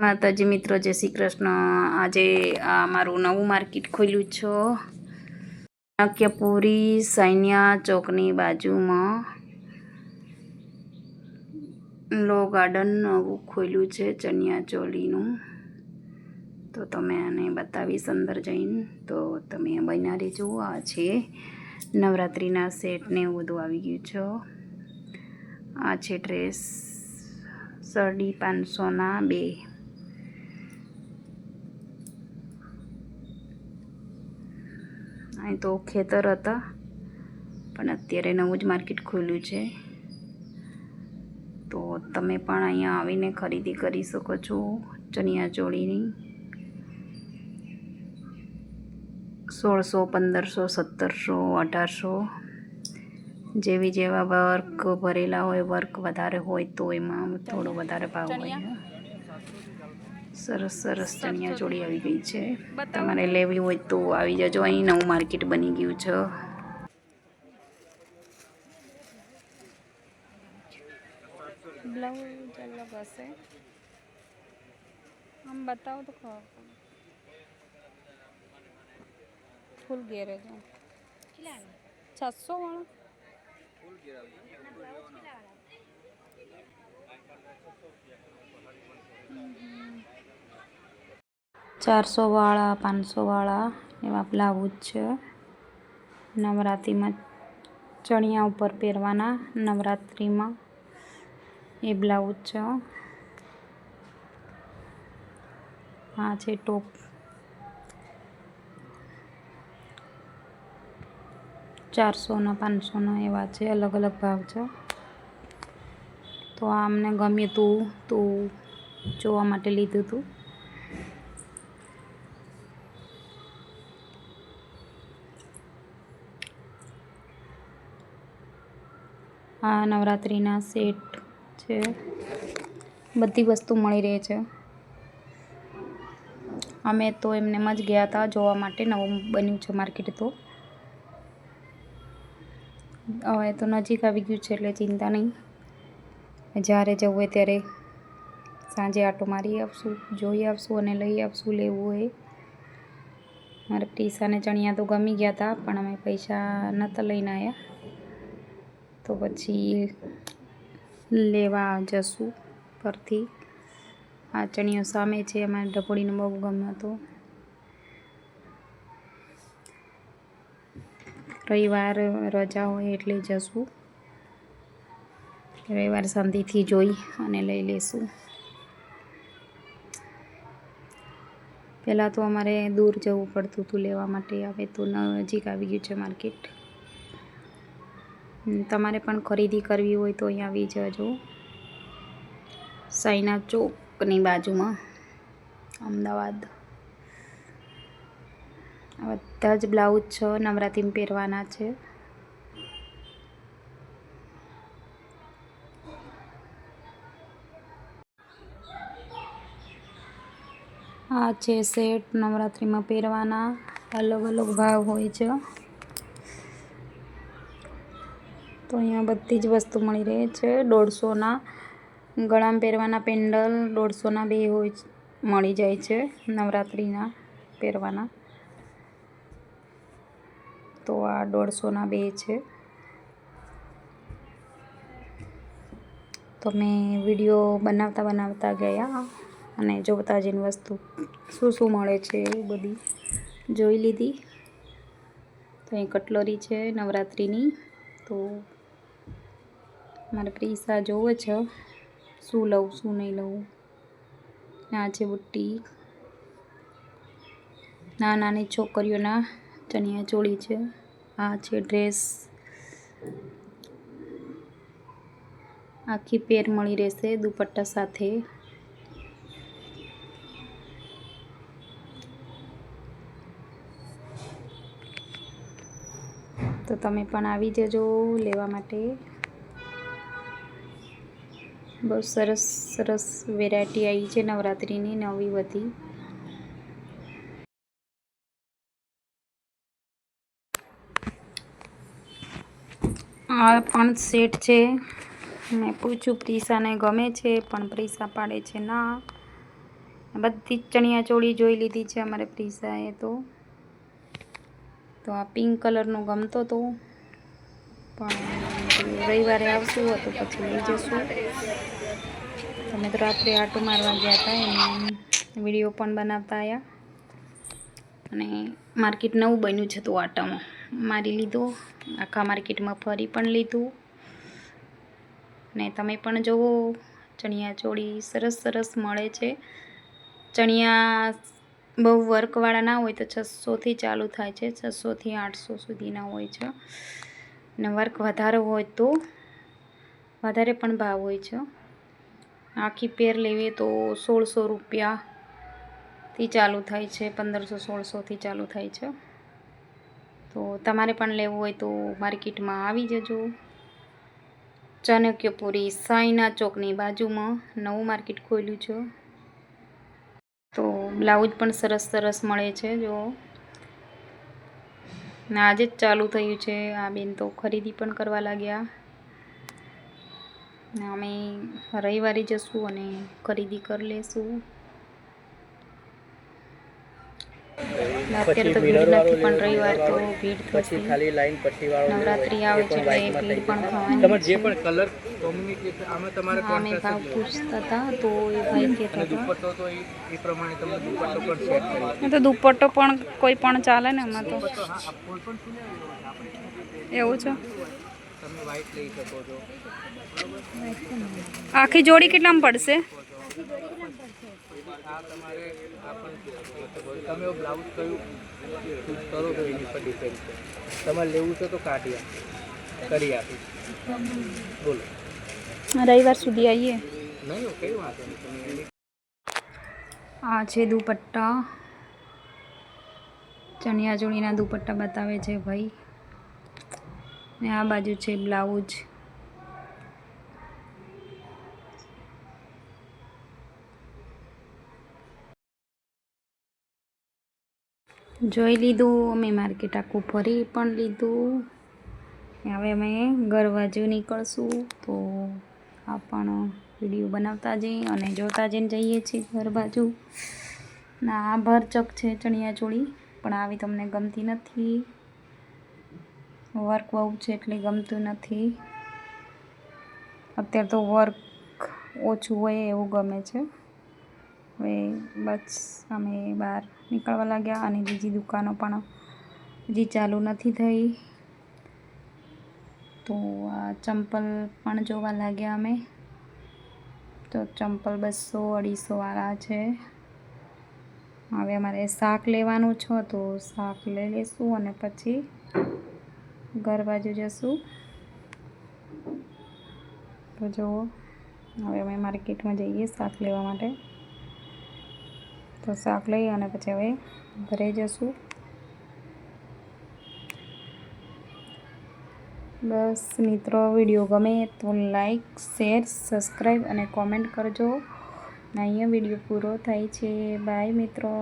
માતાજી મિત્રો, જય શ્રી કૃષ્ણ. આજે આ મારું નવું માર્કેટ ખોલ્યું છે. નાક્યપુરી સૈન્યા ચોકની બાજુમાં. લો ગાર્ડન નવું ખોલ્યું છે ચણિયા ચોલીનું તો તમે આને બતાવીશ અંદર જઈને. તો તમે બન્યા રહેજો. આ છે નવરાત્રિના સેટ ને એવું બધું આવી ગયું છે. આ છે ડ્રેસ. સાડી પાંચસોના બે. અહીં તો ખેતર હતા, પણ અત્યારે નવું જ માર્કેટ ખુલ્યું છે. તો તમે પણ અહીંયા આવીને ખરીદી કરી શકો છો ચણિયા ચોળીની. સોળસો, પંદરસો, સત્તરસો, અઢારસો જેવી જેવા વર્ક ભરેલા હોય, વર્ક વધારે હોય તો એમાં થોડો વધારે ભાવ હોય. સરસ સરસ ચણિયા ચોળી આવી ગઈ છે. તમારે લેવી હોય તો આવી જજો. અહીં નવું માર્કેટ બની ગયું છે. બ્લાઉઝ અલગ હશે. આમ બતાવો તો ખબર પડે. ફૂલ ઘેરે છે છસો વાળા? પાંચસો વાળા એવા બ્લાઉઝ છે. નવરાત્રિમાં ચણિયા ઉપર પહેરવાના નવરાત્રિમાં એ બ્લાઉઝ છે. આ છે ટોપ. ચારસોના, પાંચસોના એવા છે અલગ અલગ ભાવ છે. તો આ અમને ગમે તું, તો જોવા માટે લીધું હતું આ નવરાત્રિના સેટ છે. બધી વસ્તુ મળી રહે છે. અમે તો એમને જ ગયા હતા જોવા માટે. નવું બન્યું છે માર્કેટ તો. હવે તો નજીક આવી ગયું છે એટલે ચિંતા નહીં. જ્યારે જવું હોય ત્યારે સાંજે આટો મારી આપશું, જોઈ આપશું અને લઈ આપશું લેવું હોય મારે ટીસાને ચણિયા તો ગમી ગયા હતા પણ અમે પૈસા નહોતા લઈને આવ્યા તો પછી લેવા જશું પરથી. આ ચણિયો સામે છે, અમારે ડભોળીને બહુ ગમ્યો હતો. રવિવાર રજા હોય એટલે જશું. રવિવાર શાંતિથી જોઈ અને લઈ લેશું. પહેલાં તો અમારે દૂર જવું પડતું હતું લેવા માટે. હવે તો નજીક આવી ગયું છે માર્કેટ. તમારે પણ ખરીદી કરવી હોય તો અહીં આવી જજો. સાઈના ચોકની બાજુમાં. અમદાવાદ. બધા જ બ્લાઉઝ છે, નવરાત્રિમાં પહેરવાના છે. આ છે સેટ નવરાત્રિમાં પહેરવાના. અલગ અલગ ભાવ હોય છે. તો અહીંયા બધી જ વસ્તુ મળી રહે છે. દોઢસોના ગળામાં પહેરવાના પેન્ડલ, દોઢસોના બે હોય મળી જાય છે નવરાત્રિના પહેરવાના. તો આ દોઢસોના બે છે. તો મેં વીડિયો બનાવતા બનાવતા ગયા. અને જોતા તાજીની વસ્તુ શું શું મળે છે એ બધી જોઈ લીધી. તો અહીં કટલરી છે નવરાત્રિની. તો મારે પૈસા જોવે છે શું લઉં, શું નહીં લઉં. આ છે બુટ્ટી. ના નાની છોકરીઓના ચણિયા ચોળી છે. આ છે ડ્રેસ. આખી પેર મળી રહેશે દુપટ્ટા સાથે. તો તમે પણ આવી જજો લેવા માટે. બહુ સરસ સરસ વેરાયટી આવી છે નવરાત્રિની, નવી બધી. આ પણ સેટ છે. મેં પૂછ્યું પ્રિસાને ગમે છે, પણ પ્રિસા પાડે છે ના. બધી જ ચણિયા ચોળી જોઈ લીધી છે અમારે પ્રિસાએ તો. તો આ પિંક કલરનો ગમતો તો પણ રવિવારે આવશું તો પછી લઈ જશું. તો રાત્રે આટો મારવા ગયા હતા, એની વીડિયો પણ બનાવતા આવ્યા અને માર્કેટ નવું બન્યું છે તો આટામાં. મારી લીધો, આખા માર્કેટમાં ફરી પણ લીધું. ને તમે પણ જુઓ ચણિયા ચોળી સરસ સરસ મળે છે. ચણિયા બહુ વર્કવાળા ના હોય તો છસોથી ચાલુ થાય છે. છસોથી આઠસો સુધીના હોય છે. ને વર્ક વધારે હોય તો વધારે પણ ભાવ હોય છે. આખી પેર લેવી તો સોળસો રૂપિયાથી ચાલુ થાય છે. પંદરસો સોળસોથી ચાલુ થાય છે. તો તમારે પણ લેવું હોય તો માર્કેટમાં આવી જજો. ચાણક્યપુરી સાઈના ચોકની બાજુમાં નવું માર્કેટ ખોલ્યું છે. તો બ્લાઉઝ પણ સરસ સરસ મળે છે, જો. ને આજે જ ચાલુ થયું છે, આ બેન તો ખરીદી પણ કરવા લાગ્યા. અમે રવિવારે જશું અને ખરીદી કરી લેશું ને અત્યારે તો ભીડ નથી પણ રવિવાર તો ભીડ પછી ખાલી લાઈન પછી વાળો નવરાત્રિ આવે છે એટલે ભીડ પણ થવાની તમારે જે પણ કલર કોમ્યુનિકેશન આમાં તમારે અમે ભાવ પૂછતા હતા તો એ ભાઈ કહેતા દુપટ્ટો તો એ એ પ્રમાણે તમને દુપટ્ટો પણ સેટ કરી તો દુપટ્ટો પણ કોઈ પણ ચાલે ને એમાં તો. એવું છે? તમે વ્હાઈટ લઈ શકો છો. આખી જોડી કેટલામાં પડશે? આ તમારે તમે બ્લાઉઝ કયું? ચૂઝ કરો તો એની પર ડિપેન્ડ છે? તમારે લેવું છે તો કાઢી આપીશ કરી આપીશ બોલો. રવિવાર સુધી આવીએ? નહીં કઈ વાત આ છે દુપટ્ટા. ચણિયા ચોળીના દુપટ્ટા બતાવે છે ભાઈ. ને આ બાજુ છે બ્લાઉઝ. જોઈ લીધું, અમે માર્કેટ આખું ફરી પણ લીધું. હવે અમે ઘર બાજુ નીકળશું તો આ પણ વીડિયો બનાવતા જઈએ અને જોતા જઈને જઈએ છીએ ઘર બાજુ. ના આ ભરચક છે ચણિયા ચોળી, પણ આવી તમને ગમતી નથી. વર્ક બહુ છે એટલે ગમતું નથી. અત્યારે તો વર્ક ઓછું હોય એવું ગમે છે. હવે બસ અમે બહાર નીકળવા લાગ્યા અને બીજી દુકાનો પણ હજી ચાલુ નથી થઈ. તો આ ચંપલ પણ જોવા લાગ્યા અમે. તો ચંપલ બસો અઢીસો વાળા છે. હવે અમારે શાક લેવાનું છે તો શાક લઈ લઈશું અને પછી ઘર બાજુ જશું. તો જુઓ, હવે અમે માર્કેટમાં જઈએ શાક લેવા માટે. તો શાક લઈ અને પછી હવે ઘરે જશું. બસ મિત્રો, વીડિયો ગમે તો લાઈક, શેર, સબસ્ક્રાઈબ અને કોમેન્ટ કરજો. અહીંયા વીડિયો પૂરો થાય છે. બાય મિત્રો.